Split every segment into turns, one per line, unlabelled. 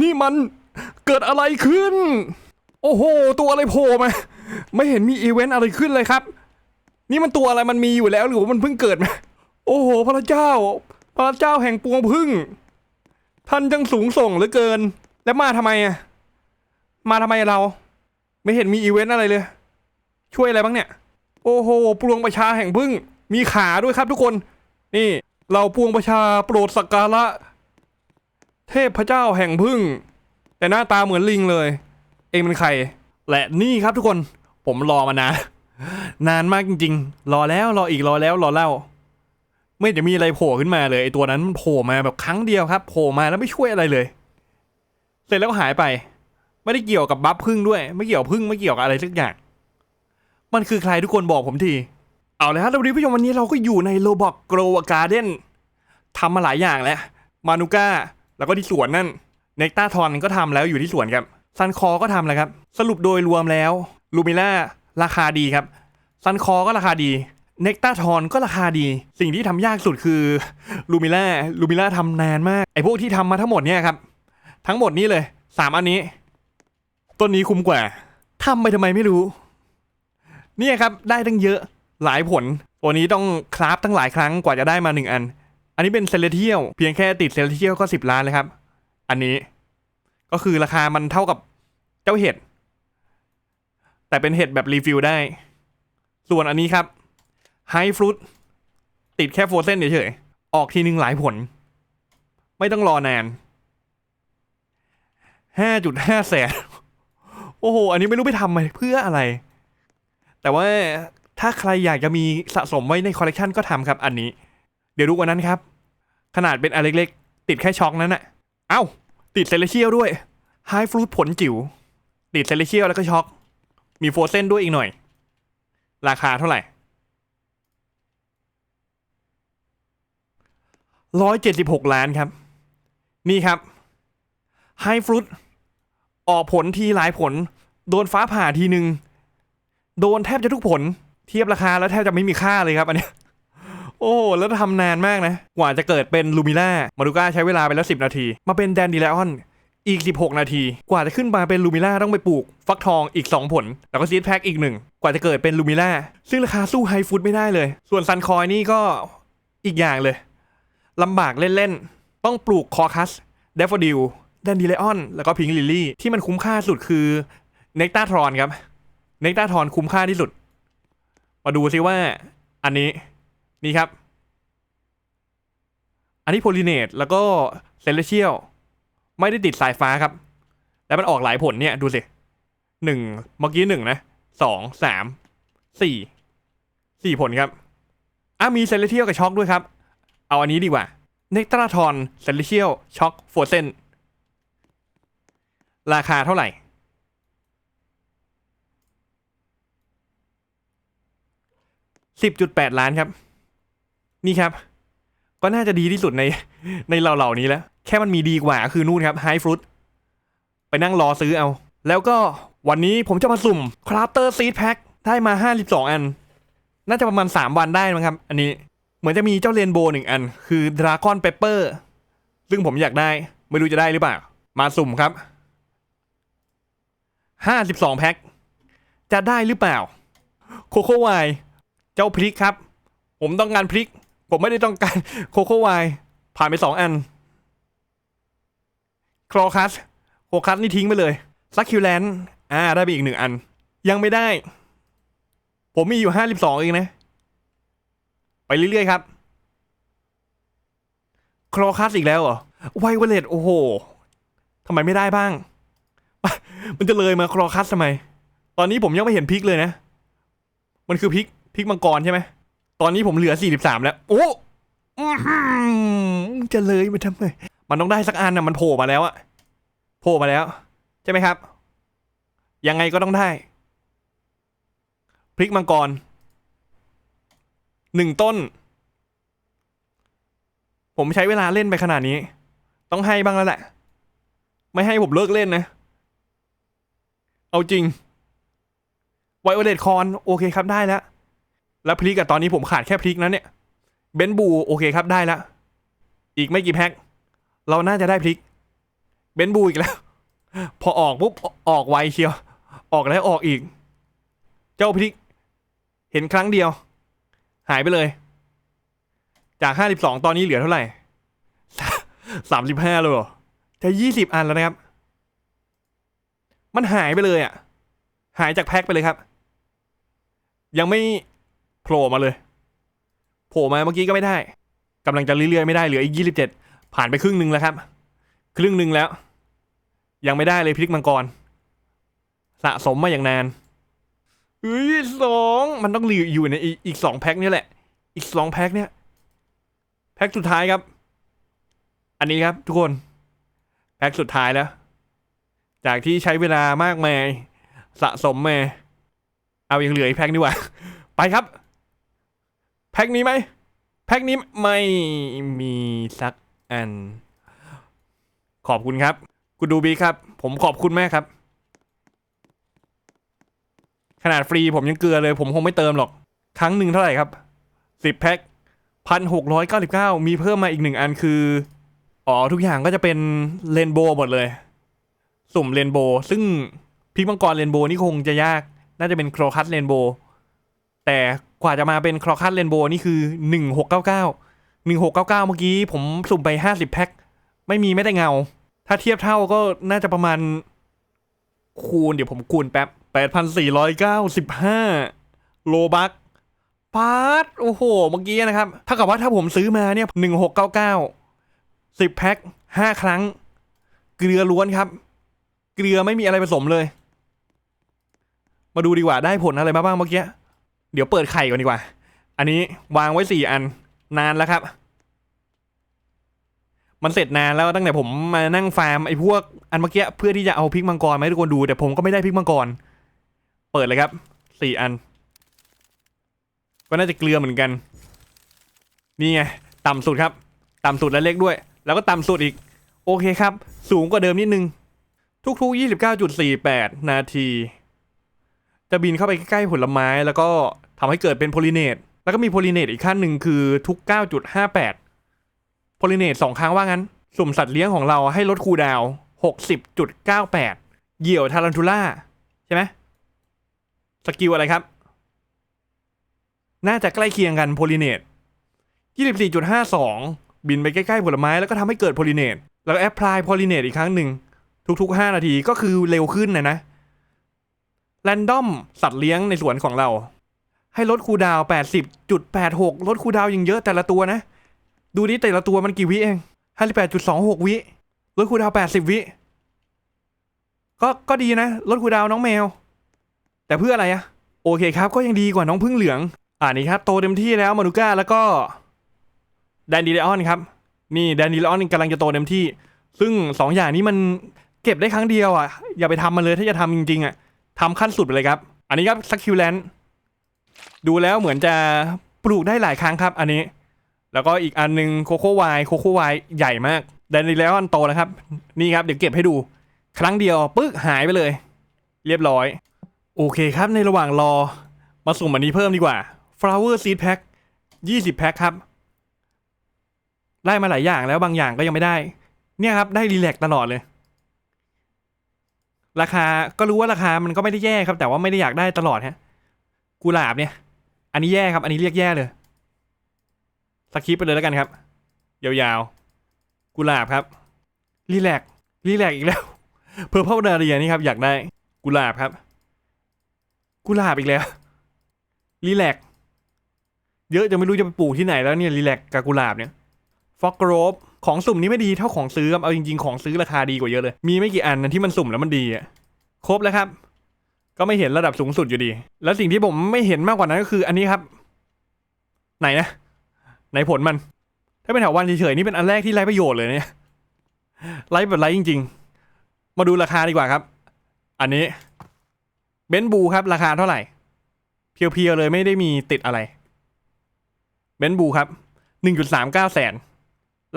นี่มันเกิดอะไรขึ้น โอ้โห ตัวอะไรโผล่มา ไม่เห็นมีอีเวนต์อะไรขึ้นเลยครับ นี่มันตัวอะไรมันมีอยู่แล้วหรือว่ามันเพิ่งเกิดมา โอ้โห พระเจ้า พระเจ้าแห่งปวงพึ่ง ท่านจังสูงส่งเหลือเกิน แล้วมาทำไมอะ มาทำไมเรา ไม่เห็นมีอีเวนต์อะไรเลย ช่วยอะไรบ้างเนี่ย โอ้โห ปวงประชาแห่งพึ่ง มีขาด้วยครับทุกคน นี่ เราปวงประชาโปรดสักการะ เทพเจ้าแห่งพึ่ง แต่หน้าตาเหมือนลิงเลย เองเป็นใคร และนี่ครับทุกคนผมรอมานานนานมากจริง ๆ รอแล้วรออีกรอแล้วรอเล่า ไม่จะมีอะไรโผล่ขึ้นมาเลยไอตัวนั้นมันโผล่มาแบบครั้งเดียวครับโผล่มาแล้วไม่ช่วยอะไรเลย เสร็จแล้วก็หายไป ไม่ได้เกี่ยวกับบัฟพึ่งด้วย ไม่เกี่ยวพึ่งไม่เกี่ยวกับอะไรสักอย่าง มันคือใครทุกคนบอกผมทีเอาเลยครับท่านผู้ชมวันนี้เราก็อยู่ในโลบอกโกลวการ์เด้นทำมาหลายอย่างแล้วมานูก้า แล้วก็ที่สวนนั่นเนกตาทอนก็ทำแล้วอยู่ที่สวนครับซันคอก็ทำแล้วครับ สรุปโดยรวมแล้วลูมิล่าราคาดีครับซันคอก็ราคาดีเนกตาทอนก็ราคาดี สิ่งที่ทำยากสุดคือลูมิล่าลูมิล่าทำนานมาก ไอพวกที่ทำมาทั้งหมดเนี่ยครับ ทั้งหมดนี้เลยสามอันนี้ ต้นนี้คุ้มกว่าทำไปทำไมไม่รู้ เนี่ยครับได้ตั้งเยอะหลายผลตัวนี้ต้องคราฟตั้งหลายครั้งกว่าจะได้มาหนึ่งอัน นนี้เป็นเซเลเทียลเพียงแค่ติดเซเลเทียลก็สิบล้านเลยครับ อันนี้ก็คือราคามันเท่ากับเจ้าเห็ด แต่เป็นเห็ดแบบรีฟิลได้ ส่วนอันนี้ครับไฮฟรุตติดแค่โฟรเซนเฉยๆออกทีนึงหลายผล ไม่ต้องรอนานห้าจุดห้าแสนโอ้โห อันนี้ไม่รู้ไปทำไเพื่ออะไร แต่ว่าถ้าใครอยากจะมีสะสมไว้ในคอลเลกชันก็ทำครับอันนี้ เดี๋ยวดูกว่านั้นครับ ขนาดเป็นอันเล็กๆ ติดแค่ช็อกนั้นน่ะ เอ้า ติดเซเลเชียลด้วยไฮฟรุตผลจิ๋ว ติดเซเลเชียลแล้วก็ช็อก มีโฟรเซนด้วยอีกหน่อย ราคาเท่าไหร่ร้อยเจ็ดสิบหกล้านครับ นี่ครับไฮฟรุตออกผลทีหลายผล โดนฟ้าผ่าทีหนึ่งโดนแทบจะทุกผล เทียบราคาแล้วแทบจะไม่มีค่าเลยครับอันนี้ โอ้โห แล้วทำนานมากนะ กว่าจะเกิดเป็นลูมิล่ามาดูก้าใช้เวลาไปแล้ว 10 นาที มาเป็นแดนดีเลออนอีก 16 นาที กว่าจะขึ้นมาเป็นลูมิล่าต้องไปปลูก ฟักทองอีก 2 ผล แล้วก็ซีดแพ็กอีกหนึ่งกว่าจะเกิดเป็นลูมิล่าซึ่งราคาสู้ไฮฟูดไม่ได้เลย ส่วนซันคอยนี่ก็อีกอย่างเลยลำบากเล่นๆ ต้องปลูกคอคัสเดฟโฟดิลแดนดีเลออนแล้วก็พิงลิลลี่ที่มันคุ้มค่าสุดคือเนกตาทรอนครับเนกตาทรอนคุ้มค่าที่สุด มาดูซิว่าอันนี้ นี่ครับ อันนี้โพลิเนตแล้วก็เซเลเชียลไม่ได้ติดสายฟ้าครับ แล้วมันออกหลายผลเนี่ย ดูสิหนึ่งเมื่อกี้หนึ่งนะสองสามสี่สี่ผลครับอะมีเซเลเชียลกับช็อกด้วยครับ เอาอันนี้ดีกว่าเนกตราทอนเซเลเชียลช็อกโฟเซนราคาเท่าไหร่สิบจุดแปดล้านครับ นี่ครับ ก็น่าจะดีที่สุดในในเหล่านี้แล้ว แค่มันมีดีกว่าคือนู่นครับไฮฟรุตไปนั่งรอซื้อเอา แล้วก็วันนี้ผมจะมาสุ่มคราฟเตอร์ซีดแพ็คได้มา 52 อัน น่าจะประมาณ 3 วันได้มั้งครับ อันนี้เหมือนจะมีเจ้าเรนโบว์หนึ่งอัน คือดราก้อนเปเปอร์ซึ่งผมอยากได้ ไม่รู้จะได้หรือเปล่า มาสุ่มครับ 52 แพ็คจะได้หรือเปล่า โคโค่ไวเจ้าพริกครับ ผมต้องการพริก ผมไม่ได้ต้องการโคโค่ไวน์ผ่านไปสองอัน คลอคัสโคคัสนี่ทิ้งไปเลยซักคิวแลนด์อ่า ได้ไปอีกหนึ่งอัน ยังไม่ได้ ผมมีอยู่ห้าสิบสองเองนะ ไปเรื่อยๆครับ คลอคัสอีกแล้วเหรอไวเวเลตโอ้โหทำไมไม่ได้บ้าง มันจะเลยมาคลอคัสทำไม ตอนนี้ผมยังไม่เห็นพิกเลยนะ มันคือพิกพิกมังกรใช่ไหม ตอนนี้ผมเหลือ 43 แล้ว โอ้อื้อหือจะเลยมาทำไมมันต้องได้สักอันนะมันโผล่มาแล้วอะโผล่มาแล้ว ใช่ไหมครับ ยังไงก็ต้องได้ พริกมังกรหนึ่งต้น ผมใช้เวลาเล่นไปขนาดนี้ ต้องให้บ้างแล้วแหละ ไม่ให้ผมเลิกเล่นนะ เอาจริงไวโอเลตคอน โอเคครับได้แล้ว แล้วพริกอะตอนนี้ผมขาดแค่พริกนะเนี่ย เบนบูโอเคครับได้แล้วอีกไม่กี่แพ็ค เราน่าจะได้พริก เบนบูอีกแล้ว พอออกปุ๊บออกไวเชียว ออกแล้วออกอีก เจ้าพริก เห็นครั้งเดียว หายไปเลย จากห้าสิบสองตอนนี้เหลือเท่าไหร่สามสิบห้าเลยจะยี่สิบอันแล้วนะครับ มันหายไปเลยอะ หายจากแพ็คไปเลยครับ ยังไม่ โผล่มาเลยโผล่มาเมื่อกี้ก็ไม่ได้กำลังจะเรื่อยๆไม่ได้เหลืออีกยี่สิบเจ็ดผ่านไปครึ่งหนึ่งแล้วครับ ครึ่งหนึ่งแล้ว ยังไม่ได้เลยพริกมังกร สะสมมาอย่างนานเฮ้ยสองมันต้องเหลืออยู่ในอีกสองแพ็คเนี่ยแหละ อีกสองแพ็คเนี่ยแพ็คสุดท้ายครับ อันนี้ครับทุกคนแพ็คสุดท้ายแล้ว จากที่ใช้เวลามากมายสะสมมา เอายังเหลืออีกแพ็คดีกว่า ไปครับ แพ็คนี้ไหมแพ็คนี้ไม่มีสักอัน ขอบคุณครับคุณดูบีครับ ผมขอบคุณแมากครับ ขนาดฟรีผมยังเกลือเลย ผมคงไม่เติมหรอก ครั้งหนึ่งเท่าไหร่ครับสิบแพ็คพันหกร้อยเก้าสิบเก้ามีเพิ่มมาอีกหนึ่งอันคือ อ๋อ ทุกอย่างก็จะเป็นเรนโบว์หมดเลย สุ่มเรนโบว์ซึ่งพิกมังกรเรนโบว์นี่คงจะยาก น่าจะเป็นโครคัสเรนโบว์แต่ กว่าจะมาเป็นโครคัสเรนโบนี่คือหนึ่งหกเก้าเก้าหนึ่งหกเก้าเก้าเมื่อกี้ผมสุ่มไปห้าสิบแพ็ค ไม่มีไม่ได้เงา ถ้าเทียบเท่าก็น่าจะประมาณ คูณเดี๋ยวผมคูณแป๊บแปดพันสี่ร้อยเก้าสิบห้าโลบักปาร์ตโอ้โห เมื่อกี้นะครับ ถ้ากับว่าถ้าผมซื้อมาเนี่ยหนึ่งหกเก้าเก้าสิบแพ็คห้าครั้ง เกลือล้วนครับ เกลือไม่มีอะไรผสมเลย มาดูดีกว่าได้ผลอะไรมาบ้างเมื่อกี้ เดี๋ยวเปิดไข่ก่อนดีกว่า อันนี้วางไว้สี่อันนานแล้วครับ มันเสร็จนานแล้วตั้งแต่ผมมานั่งฟาร์มไอ้พวกอันเมื่อกี้เพื่อที่จะเอาพริกมังกรมาให้ทุกคนดูแต่ผมก็ไม่ได้พริกมังกร เปิดเลยครับสี่อัน ก็น่าจะเกลือเหมือนกัน นี่ไงต่ำสุดครับ ต่ำสุดและเล็กด้วย แล้วก็ต่ำสุดอีก โอเคครับ สูงกว่าเดิมนิดนึง ทุกๆ 29.48 นาที จะบินเข้าไปใกล้ๆผลไม้แล้วก็ ทำให้เกิดเป็นโพลิเนตแล้วก็มีโพลิเนตอีกขั้นหนึ่งคือทุก 9.58โพลิเนตสองครั้งว่างั้น สุ่มสัตว์เลี้ยงของเราให้ลดคูดาว 60.98 เหยี่ยวทารันทูล่าใช่ไหมสกิลอะไรครับ น่าจะใกล้เคียงกันโพลิเนต24.52 บินไปใกล้ๆผลไม้แล้วก็ทำให้เกิดโพลิเนตแล้วแอปพลายโพลิเนตอีกครั้งหนึ่งทุกๆ 5 นาทีก็คือเร็วขึ้นนะนะแรนดอมสัตว์เลี้ยงในสวนของเรา ให้ลดคูดาวน์80.86ลดคูดาวยังเยอะแต่ละตัวนะ ดูดิแต่ละตัวมันกี่วิเอง58.26วิลดคูดาวน์80วิ ก็ก็ดีนะลดคูดาวน้องแมว แต่เพื่ออะไรอะโอเคครับ ก็ยังดีกว่าน้องพึ่งเหลือง อ่านี่ครับ โตเต็มที่แล้วมานูก้าแล้วก็แดนดีเลออนครับ นี่แดนดีเลออนกำลังจะโตเต็มที่ ซึ่งสองอย่างนี้มันเก็บได้ครั้งเดียวอะอย่าไปทำมันเลยถ้าจะทำจริงๆอะทำขั้นสุดไปเลยครับ อันนี้ครับสักคิวแลนดู ดูแล้วเหมือนจะปลูกได้หลายครั้งครับอันนี้ แล้วก็อีกอันหนึงโคโค่ไวโคโค่ไวใหญ่มากแดนดีเลออนโตแล้วครับ นี่ครับเดี๋ยวเก็บให้ดู ครั้งเดียวปึ๊กหายไปเลย เรียบร้อย โอเคครับในระหว่างรอ มาสุ่มอันนี้เพิ่มดีกว่า flower seed pack 20 แพ็คครับ ได้มาหลายอย่างแล้วบางอย่างก็ยังไม่ได้ เนี่ยครับได้รีแลกตลอดเลย ราคาก็รู้ว่าราคามันก็ไม่ได้แย่ครับ แต่ว่าไม่ได้อยากได้ตลอดฮะ กุหลาบเนี่ย อันนี้แย่ครับ อันนี้เรียกแย่เลยสคิปไปเลยแล้วกันครับ ยาวๆ กุหลาบครับรีแลกรีแลกอีกแล้ว เพอร์เพลดาเรียนี่ครับอยากได้กุหลาบครับ กุหลาบอีกแล้วรีแลกเยอะจะไม่รู้จะไปปลูกที่ไหนแล้วเนี่ยรีแลกกับกุหลาบเนี่ยฟอกโกรบของสุ่มนี้ไม่ดีเท่าของซื้อครับเอาจริงๆของซื้อราคาดีกว่าเยอะเลย มีไม่กี่อันนะที่มันสุ่มแล้วมันดีอะครบแล้วครับ ก็ไม่เห็นระดับสูงสุดอยู่ดี แล้วสิ่งที่ผมไม่เห็นมากกว่านั้นก็คืออันนี้ครับ ไหนนะไหนผลมัน ถ้าเป็นแถววันเฉยๆนี่เป็นอันแรกที่ไร้ประโยชน์เลยเนี่ยไร้แบบไร้จริง ๆ มาดูราคาดีกว่าครับ อันนี้เบนบูครับราคาเท่าไหร่ เพียวๆเลยไม่ได้มีติดอะไรเบนบูครับหนึ่งจุดสามเก้าแสน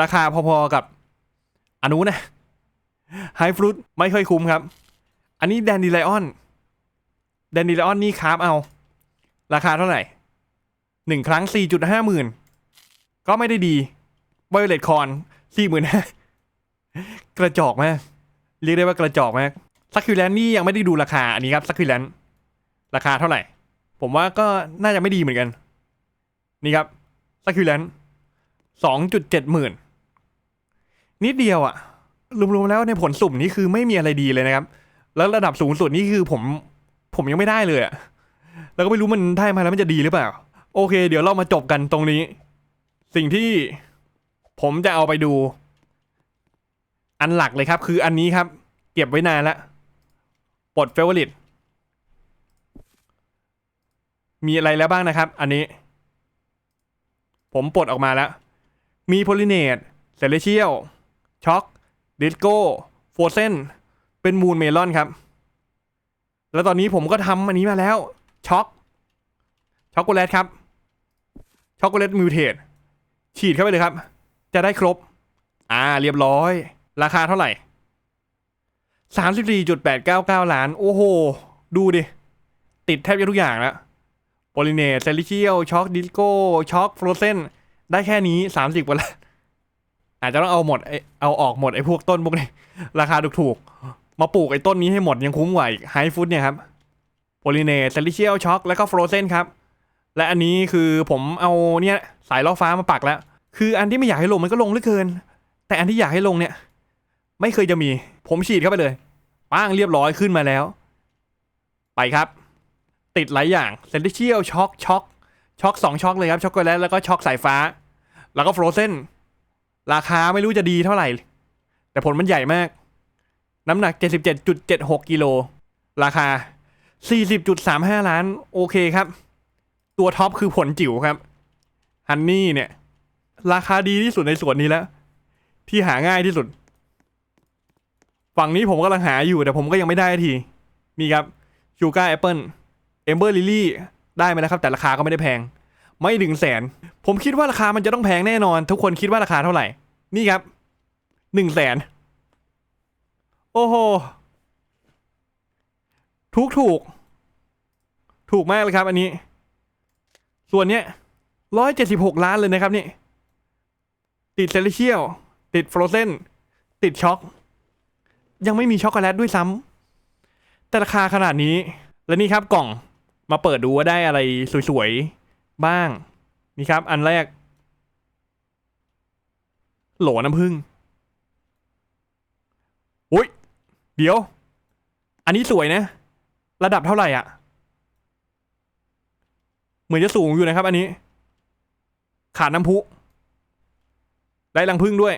ราคาพอๆกับอันนู้นนะไฮฟรุตไม่ค่อยคุ้มครับ อันนี้แดนดีไลออน แดนดีไลออนนี่คราฟเอา ราคาเท่าไหร่หนึ่งครั้งสี่จุดห้าหมื่นก็ไม่ได้ดีไวโอเลตคอนสี่หมื่นกระจอกมาก เรียกได้ว่ากระจอกมากซักคิวแลนนี่ยังไม่ได้ดูราคาอันนี้ครับซักคิวแลนราคาเท่าไหร่ ผมว่าก็น่าจะไม่ดีเหมือนกัน นี่ครับซักคิวแลนสองจุดเจ็ดหมื่นนิดเดียวอะรวมๆแล้วในผลสุ่มนี้คือไม่มีอะไรดีเลยนะครับ แล้วระดับสูงสุดนี่คือผม ผมยังไม่ได้เลยอะแล้วก็ไม่รู้มันได้มาแล้วมันจะดีหรือเปล่า โอเค เดี๋ยวเรามาจบกันตรงนี้ สิ่งที่ผมจะเอาไปดู อันหลักเลยครับ คืออันนี้ครับ เก็บไว้นานแล้วปลดเฟเวอริตมีอะไรแล้วบ้างนะครับ อันนี้ ผมปลดออกมาแล้ว มีโพลิเนตเซเลเชียลช็อกดิสโก้โฟเซนเป็นมูนเมลอนครับ แล้วตอนนี้ผมก็ทำอันนี้มาแล้วช็อกช็อกโกแลตครับช็อกโกแลตมิวเทสฉีดเข้าไปเลยครับ จะได้ครบ อ่าเรียบร้อย ราคาเท่าไหร่สามสิบสี่จุดแปดเก้าเก้าล้าน โอ้โห ดูดิ ติดแทบจะทุกอย่างแล้วโพลิเนตเซลิเชียลช็อกดิสโก้ช็อกฟรอเซนได้แค่นี้สามสิบกว่าล้านอาจจะต้องเอาหมดเอาออกหมดไอ้พวกต้นพวกนี้ ราคาถูกๆ มาปลูกไอ้ต้นนี้ให้หมดยังคุ้มกว่าอีกไฮฟูดเนี่ยครับโพลิเนตเซลิเชียลช็อกแล้วก็ฟรอเซนครับ และอันนี้คือผมเอาเนี่ยสายล่อฟ้ามาปักแล้ว คืออันที่ไม่อยากให้ลงมันก็ลงเหลือเกิน แต่อันที่อยากให้ลงเนี่ย ไม่เคยจะมี ผมฉีดเข้าไปเลยป้างเรียบร้อยขึ้นมาแล้ว ไปครับ ติดหลายอย่างเซนติเชียลช็อกช็อกช็อกสองช็อกเลยครับช็อกโกแลตแล้วก็ช็อกสายฟ้า แล้วก็ฟรอเซนราคาไม่รู้จะดีเท่าไหร่ แต่ผลมันใหญ่มาก น้ำหนัก 77.76 กิโล ราคา 40.35 ล้าน โอเคครับ ตัวท็อปคือผลจิ๋วครับ ฮันนี่เนี่ย ราคาดีที่สุดในส่วนนี้แล้ว ที่หาง่ายที่สุด ฝั่งนี้ผมกำลังหาอยู่แต่ผมก็ยังไม่ได้ทีนี่ครับชูการ์แอปเปิลเอมเบอร์ลิลี่ได้มาแล้วครับ แต่ราคาก็ไม่ได้แพง ไม่ถึงแสน ผมคิดว่าราคามันจะต้องแพงแน่นอน ทุกคนคิดว่าราคาเท่าไหร่ นี่ครับหนึ่งแสน โอ้โห ถูกถูก ถูกมากเลยครับอันนี้ ส่วนเนี้ยร้อยเจ็ดสิบหกล้านเลยนะครับนี่ ติดเซเลเชียล ติดฟรอเซนติดช็อก ยังไม่มีช็อกโกแลตด้วยซ้ำ แต่ราคาขนาดนี้ และนี่ครับกล่อง มาเปิดดูว่าได้อะไรสวยๆ บ้าง นี่ครับ อันแรก โหลน้ำผึ้งอุ้ย เดี๋ยว อันนี้สวยนะ ระดับเท่าไหร่อะ เหมือนจะสูงอยู่นะครับ อันนี้ ขาดน้ำพุได้รังพึ่งด้วย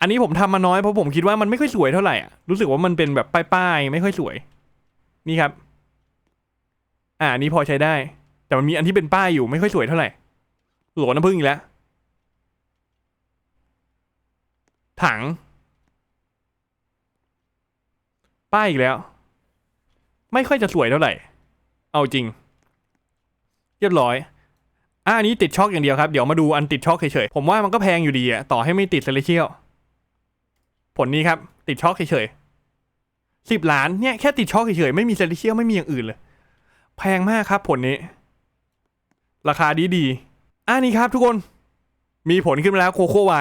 อันนี้ผมทำมาน้อยเพราะผมคิดว่ามันไม่ค่อยสวยเท่าไหร่อะ รู้สึกว่ามันเป็นแบบป้ายๆไม่ค่อยสวย นี่ครับ อ่านี้พอใช้ได้ แต่มันมีอันที่เป็นป้ายอยู่ไม่ค่อยสวยเท่าไหร่หลวน้ำพึ่งอีกแล้วถัง ป้ายอีกแล้ว ไม่ค่อยจะสวยเท่าไหร่ เอาจริง เรียบร้อยอะอันนี้ติดช็อกอย่างเดียวครับ เดี๋ยวมาดูอันติดช็อกเฉยๆ ผมว่ามันก็แพงอยู่ดีอะต่อให้ไม่ติดเซเลเชียล ผลนี้ครับ ติดช็อกเฉยๆสิบล้านเนี่ยแค่ติดช็อกเฉยๆ ไม่มีเซเลเชียลไม่มีอย่างอื่นเลย แพงมากครับผลนี้ ราคาดีดีๆอะนี่ครับทุกคน มีผลขึ้นมาแล้วโคโค่ไว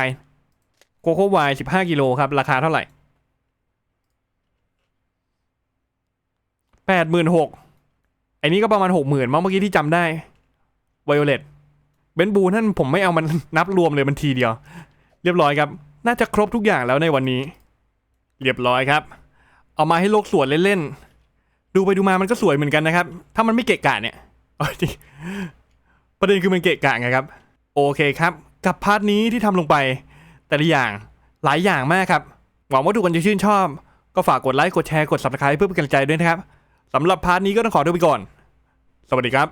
โคโค่ไวสิบห้ากิโลครับ ราคาเท่าไหร่ แปดหมื่นหกไอ้นี้ก็ประมาณหกหมื่นเมื่อกี้ที่จำได้ไวโอเลตเบนบูนั่นผมไม่เอามันนับรวมเลยมันทีเดียว เรียบร้อยครับ น่าจะครบทุกอย่างแล้วในวันนี้ เรียบร้อยครับ เอามาให้โลกสวนเล่นๆ ดูไปดูมามันก็สวยเหมือนกันนะครับ ถ้ามันไม่เกะกะเนี่ยประเด็นคือมันเกะกะไงครับ โอเคครับ กับพาร์ทนี้ที่ทำลงไป แต่ละอย่างหลายอย่างมากครับ หวังว่าทุกคนจะชื่นชอบ ก็ฝากกดไลค์กดแชร์กด subscribe เพื่อเป็นกำลังใจด้วยนะครับ สำหรับพาร์ทนี้ก็ต้องขอตัวไปก่อน สวัสดีครับ